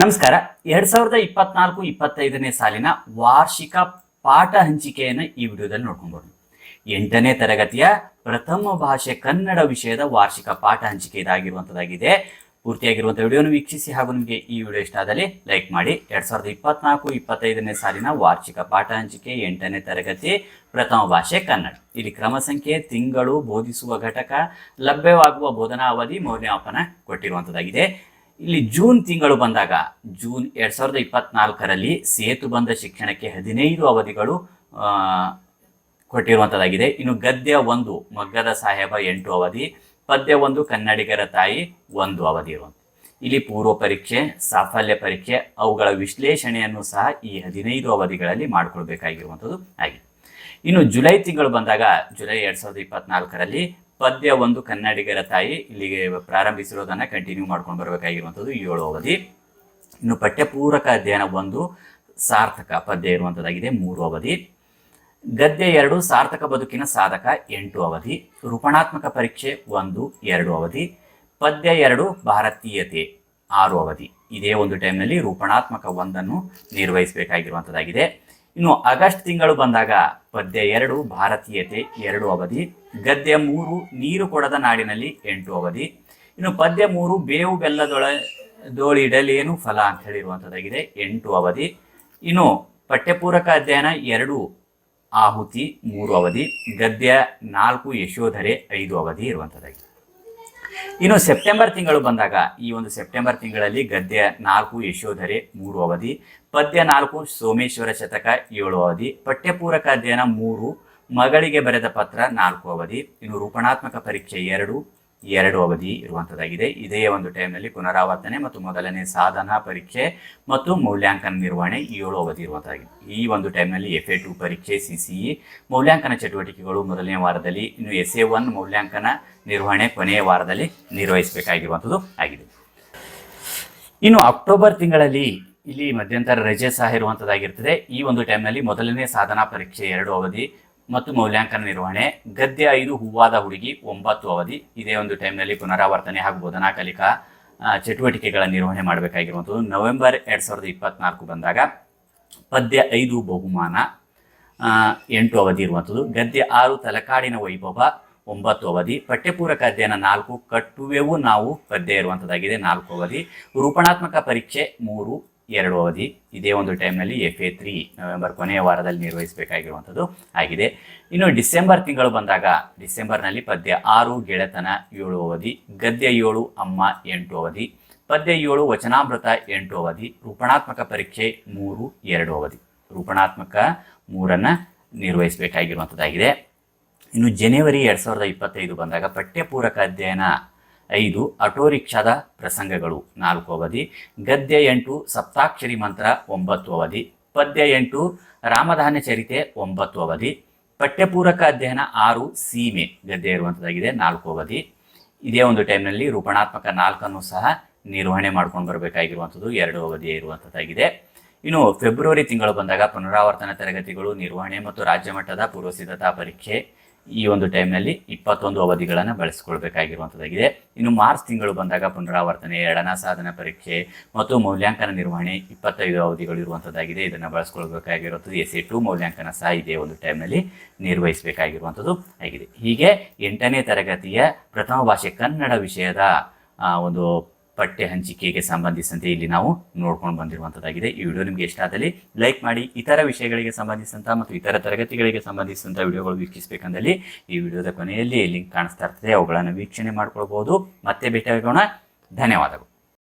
ನಮಸ್ಕಾರ. ಎರಡ್ ಸಾವಿರದ ಇಪ್ಪತ್ನಾಲ್ಕು ಇಪ್ಪತ್ತೈದನೇ ಸಾಲಿನ ವಾರ್ಷಿಕ ಪಾಠ ಹಂಚಿಕೆಯನ್ನು ಈ ವಿಡಿಯೋದಲ್ಲಿ ನೋಡ್ಕೊಂಡು ಎಂಟನೇ ತರಗತಿಯ ಪ್ರಥಮ ಭಾಷೆ ಕನ್ನಡ ವಿಷಯದ ವಾರ್ಷಿಕ ಪಾಠ ಹಂಚಿಕೆ ಇದಾಗಿರುವಂಥದ್ದಾಗಿದೆ ಪೂರ್ತಿಯಾಗಿರುವಂಥ ವಿಡಿಯೋನ ವೀಕ್ಷಿಸಿ ಹಾಗೂ ನಿಮಗೆ ಈ ವಿಡಿಯೋ ಇಷ್ಟ ಆದಲ್ಲಿ ಲೈಕ್ ಮಾಡಿ. ಎರಡ್ ಸಾವಿರದ ಇಪ್ಪತ್ನಾಲ್ಕು ಇಪ್ಪತ್ತೈದನೇ ಸಾಲಿನ ವಾರ್ಷಿಕ ಪಾಠ ಹಂಚಿಕೆ ಎಂಟನೇ ತರಗತಿ ಪ್ರಥಮ ಭಾಷೆ ಕನ್ನಡ. ಇಲ್ಲಿ ಕ್ರಮ ಸಂಖ್ಯೆ, ತಿಂಗಳು, ಬೋಧಿಸುವ ಘಟಕ, ಲಭ್ಯವಾಗುವ ಬೋಧನಾ ಅವಧಿ ಮೌಲ್ಯಮಾಪನ ಕೊಟ್ಟಿರುವಂಥದ್ದಾಗಿದೆ ಇಲ್ಲಿ ಜೂನ್ ತಿಂಗಳು ಬಂದಾಗ, ಜೂನ್ ಎರಡ್ ಸಾವಿರದ ಇಪ್ಪತ್ನಾಲ್ಕರಲ್ಲಿ ಸೇತು ಬಂದ ಶಿಕ್ಷಣಕ್ಕೆ ಹದಿನೈದು ಅವಧಿಗಳು ಕೊಟ್ಟಿರುವಂಥದ್ದಾಗಿದೆ ಇನ್ನು ಗದ್ಯ ಒಂದು, ಮಗ್ಗದ ಸಾಹೇಬ ಎಂಟು ಅವಧಿ, ಪದ್ಯ ಒಂದು, ಕನ್ನಡಿಗರ ತಾಯಿ ಒಂದು ಅವಧಿ ಇರುವಂಥ ಇಲ್ಲಿ ಪೂರ್ವ ಪರೀಕ್ಷೆ, ಸಾಫಲ್ಯ ಪರೀಕ್ಷೆ, ಅವುಗಳ ವಿಶ್ಲೇಷಣೆಯನ್ನು ಸಹ ಈ ಹದಿನೈದು ಅವಧಿಗಳಲ್ಲಿ ಮಾಡಿಕೊಳ್ಬೇಕಾಗಿರುವಂಥದ್ದು ಆಗಿದೆ. ಇನ್ನು ಜುಲೈ ತಿಂಗಳು ಬಂದಾಗ, ಜುಲೈ ಎರಡ್ ಸಾವಿರದ ಇಪ್ಪತ್ನಾಲ್ಕರಲ್ಲಿ ಪದ್ಯ ಒಂದು ಕನ್ನಡಿಗರ ತಾಯಿ ಇಲ್ಲಿಗೆ ಪ್ರಾರಂಭಿಸಿರೋದನ್ನ ಕಂಟಿನ್ಯೂ ಮಾಡ್ಕೊಂಡು ಬರಬೇಕಾಗಿರುವಂಥದ್ದು ಏಳು ಅವಧಿ. ಇನ್ನು ಪಠ್ಯಪೂರಕ ಅಧ್ಯಯನ ಒಂದು ಸಾರ್ಥಕ ಪದ್ಯ ಇರುವಂಥದ್ದಾಗಿದೆ, ಮೂರು ಅವಧಿ. ಗದ್ಯ ಎರಡು, ಸಾರ್ಥಕ ಬದುಕಿನ ಸಾಧಕ, ಎಂಟು ಅವಧಿ. ರೂಪಣಾತ್ಮಕ ಪರೀಕ್ಷೆ ಒಂದು, ಎರಡು ಅವಧಿ. ಪದ್ಯ ಎರಡು, ಭಾರತೀಯತೆ, ಆರು ಅವಧಿ. ಇದೇ ಒಂದು ಟೈಮ್ನಲ್ಲಿ ರೂಪಣಾತ್ಮಕ ಒಂದನ್ನು ನಿರ್ವಹಿಸಬೇಕಾಗಿರುವಂಥದ್ದಾಗಿದೆ. ಇನ್ನು ಆಗಸ್ಟ್ ತಿಂಗಳು ಬಂದಾಗ ಪದ್ಯ ಎರಡು, ಭಾರತೀಯತೆ ಎರಡು ಅವಧಿ, ಗದ್ಯ ಮೂರು, ನೀರು ಕೊಡದ ನಾಡಿನಲ್ಲಿ ಎಂಟು ಅವಧಿ. ಇನ್ನು ಪದ್ಯ ಮೂರು, ಬೇವು ಬೆಲ್ಲದೊಳ ದೋಳಿಡಲೇನು ಫಲ ಅಂತ ಹೇಳಿರುವಂಥದ್ದಾಗಿದೆ ಎಂಟು ಅವಧಿ. ಇನ್ನು ಪಠ್ಯಪೂರಕ ಅಧ್ಯಯನ ಎರಡು, ಆಹುತಿ ಮೂರು ಅವಧಿ, ಗದ್ಯ ನಾಲ್ಕು, ಯಶೋಧರೆ ಐದು ಅವಧಿ ಇರುವಂಥದ್ದಾಗಿದೆ ಇನ್ನು ಸೆಪ್ಟೆಂಬರ್ ತಿಂಗಳು ಬಂದಾಗ, ಈ ಒಂದು ಸೆಪ್ಟೆಂಬರ್ ತಿಂಗಳಲ್ಲಿ ಗದ್ಯ ನಾಲ್ಕು ಯಶೋಧರೆ, ಮೂರು ಅವಧಿ, ಪದ್ಯ ನಾಲ್ಕು ಸೋಮೇಶ್ವರ ಶತಕ, ಏಳು ಅವಧಿ, ಪಠ್ಯಪೂರಕ ಅಧ್ಯಯನ ಮೂರು, ಮಗಳಿಗೆ ಬರೆದ ಪತ್ರ ನಾಲ್ಕು ಅವಧಿ, ಇನ್ನು ರೂಪಣಾತ್ಮಕ ಪರೀಕ್ಷೆ ಎರಡು ಎರಡು ಅವಧಿ ಇರುವಂಥದ್ದಾಗಿದೆ ಇದೇ ಒಂದು ಟೈಮ್ನಲ್ಲಿ ಪುನರಾವರ್ತನೆ ಮತ್ತು ಮೊದಲನೇ ಸಾಧನಾ, ಪರೀಕ್ಷೆ ಮತ್ತು ಮೌಲ್ಯಾಂಕನ ನಿರ್ವಹಣೆ ಏಳು ಅವಧಿ ಇರುವಂಥದ್ದಾಗಿದೆ ಈ ಒಂದು ಟೈಮ್ನಲ್ಲಿ ಎಫ್ ಎ ಟು ಪರೀಕ್ಷೆ ಸಿ ಸಿ ಇ ಮೌಲ್ಯಾಂಕನ ಚಟುವಟಿಕೆಗಳು ಮೊದಲನೇ ವಾರದಲ್ಲಿ, ಇನ್ನು ಎಸ್ ಎ ಒನ್ ಮೌಲ್ಯಾಂಕನ ನಿರ್ವಹಣೆ ಕೊನೆಯ ವಾರದಲ್ಲಿ ನಿರ್ವಹಿಸಬೇಕಾಗಿರುವಂಥದ್ದು ಆಗಿದೆ. ಇನ್ನು ಅಕ್ಟೋಬರ್ ತಿಂಗಳಲ್ಲಿ ಇಲ್ಲಿ ಮಧ್ಯಂತರ ರಜೆ ಸಹ ಇರುವಂಥದ್ದಾಗಿರ್ತದೆ ಈ ಒಂದು ಟೈಮ್ನಲ್ಲಿ ಮೊದಲನೇ ಸಾಧನಾ, ಪರೀಕ್ಷೆ ಎರಡು ಅವಧಿ ಮತ್ತು ಮೌಲ್ಯಾಂಕನ ನಿರ್ವಹಣೆ, ಗದ್ಯ ಐದು, ಹೂವಾದ ಹುಡುಗಿ ಒಂಬತ್ತು ಅವಧಿ, ಇದೇ ಒಂದು ಟೈಮ್ನಲ್ಲಿ ಪುನರಾವರ್ತನೆ ಹಾಗೂ ಬೋಧನಾ ಕಲಿಕಾ ಚಟುವಟಿಕೆಗಳ ನಿರ್ವಹಣೆ ಮಾಡಬೇಕಾಗಿರುವಂಥದ್ದು. ನವೆಂಬರ್ ಎರಡು ಸಾವಿರದ ಇಪ್ಪತ್ನಾಲ್ಕು ಬಂದಾಗ ಪದ್ಯ ಐದು, ಬಹುಮಾನ ಎಂಟು ಅವಧಿ ಇರುವಂಥದ್ದು. ಗದ್ಯ ಆರು, ತಲಕಾಡಿನ ವೈಭವ, ಒಂಬತ್ತು ಅವಧಿ. ಪಠ್ಯಪೂರಕ ಅಧ್ಯಯನ ನಾಲ್ಕು, ಕಟ್ಟುವೆವು ನಾವು ಪದ್ಯ ಇರುವಂಥದ್ದಾಗಿದೆ, ನಾಲ್ಕು ಅವಧಿ. ರೂಪಣಾತ್ಮಕ ಪರೀಕ್ಷೆ ಮೂರು ಎರಡು ಅವಧಿ. ಇದೇ ಒಂದು ಟೈಮ್ನಲ್ಲಿ ಎಫ್ ಎ ತ್ರೀ ನವೆಂಬರ್ ಕೊನೆಯ ವಾರದಲ್ಲಿ ನಿರ್ವಹಿಸಬೇಕಾಗಿರುವಂಥದ್ದು ಆಗಿದೆ. ಇನ್ನು ಡಿಸೆಂಬರ್ ತಿಂಗಳು ಬಂದಾಗ, ಡಿಸೆಂಬರ್ನಲ್ಲಿ ಪದ್ಯ ಆರು, ಗೆಳೆತನ ಏಳು ಅವಧಿ, ಗದ್ಯ ಏಳು, ಅಮ್ಮ ಎಂಟು ಅವಧಿ, ಪದ್ಯ ಏಳು, ವಚನಾಮೃತ ಎಂಟು ಅವಧಿ, ರೂಪಣಾತ್ಮಕ ಪರೀಕ್ಷೆ ಮೂರು, ಎರಡು ಅವಧಿ. ರೂಪಣಾತ್ಮಕ ಮೂರನ್ನು ನಿರ್ವಹಿಸಬೇಕಾಗಿರುವಂಥದ್ದಾಗಿದೆ. ಇನ್ನು ಜನವರಿ ಎರಡು ಸಾವಿರದ ಇಪ್ಪತ್ತೈದು ಬಂದಾಗ ಪಠ್ಯಪೂರಕ ಅಧ್ಯಯನ ಐದು ಆಟೋ ರಿಕ್ಷಾದ ಪ್ರಸಂಗಗಳು. ನಾಲ್ಕು ಅವಧಿ. ಗದ್ಯ ಎಂಟು, ಸಪ್ತಾಕ್ಷರಿ ಮಂತ್ರ ಒಂಬತ್ತು ಅವಧಿ. ಪದ್ಯ ಎಂಟು, ರಾಮಧಾನ್ಯ ಚರಿತೆ ಒಂಬತ್ತು ಅವಧಿ. ಪಠ್ಯಪೂರಕ ಅಧ್ಯಯನ ಆರು, ಸೀಮೆ. ಗದ್ಯ ಇರುವಂಥದ್ದಾಗಿದೆ ನಾಲ್ಕು ಅವಧಿ. ಇದೇ ಒಂದು ಟೈಮ್ನಲ್ಲಿ ರೂಪಣಾತ್ಮಕ ನಾಲ್ಕನ್ನು ಸಹ ನಿರ್ವಹಣೆ ಮಾಡ್ಕೊಂಡು ಬರಬೇಕಾಗಿರುವಂಥದ್ದು, ಎರಡು ಅವಧಿ ಇರುವಂಥದ್ದಾಗಿದೆ ಇನ್ನು ಫೆಬ್ರವರಿ ತಿಂಗಳು ಬಂದಾಗ ಪುನರಾವರ್ತನ ತರಗತಿಗಳು, ನಿರ್ವಹಣೆ ಮತ್ತು ರಾಜ್ಯ ಮಟ್ಟದ ಪೂರ್ವ ಸಿದ್ಧತಾ ಪರೀಕ್ಷೆ ಈ ಒಂದು ಟೈಮ್ನಲ್ಲಿ ಇಪ್ಪತ್ತೊಂದು ಅವಧಿಗಳನ್ನು ಬಳಸಿಕೊಳ್ಬೇಕಾಗಿರುವಂಥದ್ದಾಗಿದೆ ಇನ್ನು ಮಾರ್ಚ್ ತಿಂಗಳು ಬಂದಾಗ ಪುನರಾವರ್ತನೆ, ಎರಡನೇ ಸಾಧನ ಪರೀಕ್ಷೆ ಮತ್ತು ಮೌಲ್ಯಾಂಕನ ನಿರ್ವಹಣೆ ಇಪ್ಪತ್ತೈದು ಅವಧಿಗಳು ಇರುವಂಥದ್ದಾಗಿದೆ ಇದನ್ನು ಬಳಸ್ಕೊಳ್ಬೇಕಾಗಿರುವಂಥದ್ದು ಎಸ್ ಎ ಟು ಮೌಲ್ಯಾಂಕನ ಸಹ ಇದೇ ಒಂದು ಟೈಮ್ನಲ್ಲಿ ನಿರ್ವಹಿಸಬೇಕಾಗಿರುವಂಥದ್ದು ಆಗಿದೆ. ಹೀಗೆ ಎಂಟನೇ ತರಗತಿಯ ಪ್ರಥಮ ಭಾಷೆ ಕನ್ನಡ ವಿಷಯದ ಒಂದು ಪಠ್ಯ ಹಂಚಿಕೆಗೆ ಸಂಬಂಧಿಸಿದಂತೆ ಇಲ್ಲಿ ನಾವು ನೋಡ್ಕೊಂಡು ಬಂದಿರುವಂಥದ್ದಾಗಿದೆ ಈ ವಿಡಿಯೋ ನಿಮಗೆ ಇಷ್ಟ ಆದಲ್ಲಿ ಲೈಕ್ ಮಾಡಿ, ಇತರ ವಿಷಯಗಳಿಗೆ ಸಂಬಂಧಿಸಿದಂಥ ಮತ್ತು ಇತರ ತರಗತಿಗಳಿಗೆ ಸಂಬಂಧಿಸಿದಂಥ ವಿಡಿಯೋಗಳು ವೀಕ್ಷಿಸಬೇಕಂದಲ್ಲಿ ಈ ವಿಡಿಯೋದ ಕೊನೆಯಲ್ಲಿ ಲಿಂಕ್ ಕಾಣಿಸ್ತಾ ಇರ್ತದೆ. ಅವುಗಳನ್ನು ವೀಕ್ಷಣೆ ಮಾಡ್ಕೊಳ್ಬಹುದು ಮತ್ತೆ ಭೇಟಿಯಾಗೋಣ. ಧನ್ಯವಾದಗಳು.